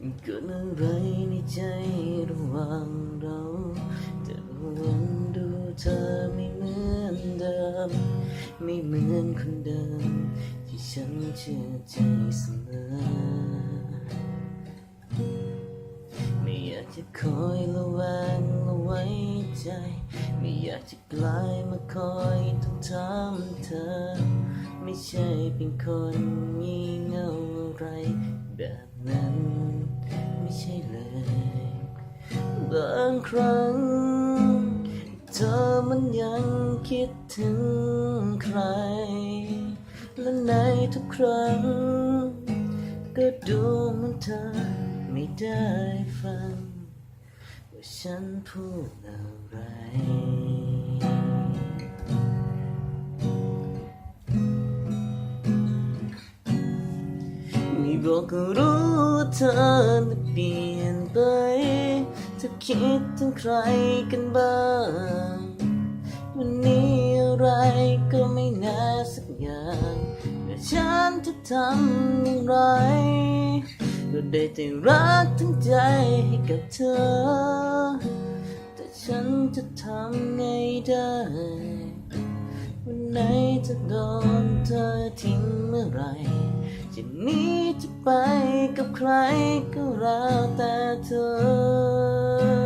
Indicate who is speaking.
Speaker 1: เกิดอะไรในใจระหว่างเราแต่วันดูเธอไม่เหมือนเดิม ไม่เหมือนคนเดิม ที่ฉันเชื่อใจเสมอ ไม่อยากจะคอยระแวงระไว้ใจ ไม่อยากจะกลายมาคอยต้องถามเธอ ไม่ใช่เป็นคนงี่เง่าอะไรแบบ บางครั้ง เธอมันยังคิดถึงใคร และในทุกครั้ง ก็ดูเหมันเธอไม่ได้ฟัง ว่าฉันพูดอะไรม่บอกก็รู้เธอเปลี่ยนไป ธอคิดถึงใครกันบ้าง วันนี้อะไรก็ไม่น่าสักอย่างแต่ฉันจะทำอย่างไรก็ได้แต่รักทั้งใจให้กับเธอ แต่ฉันจะทำไงได้ จะโดนเธอทิ้งเมื่อไหรจะหนี้จะไปกับใครก็แล้วแต่เธอ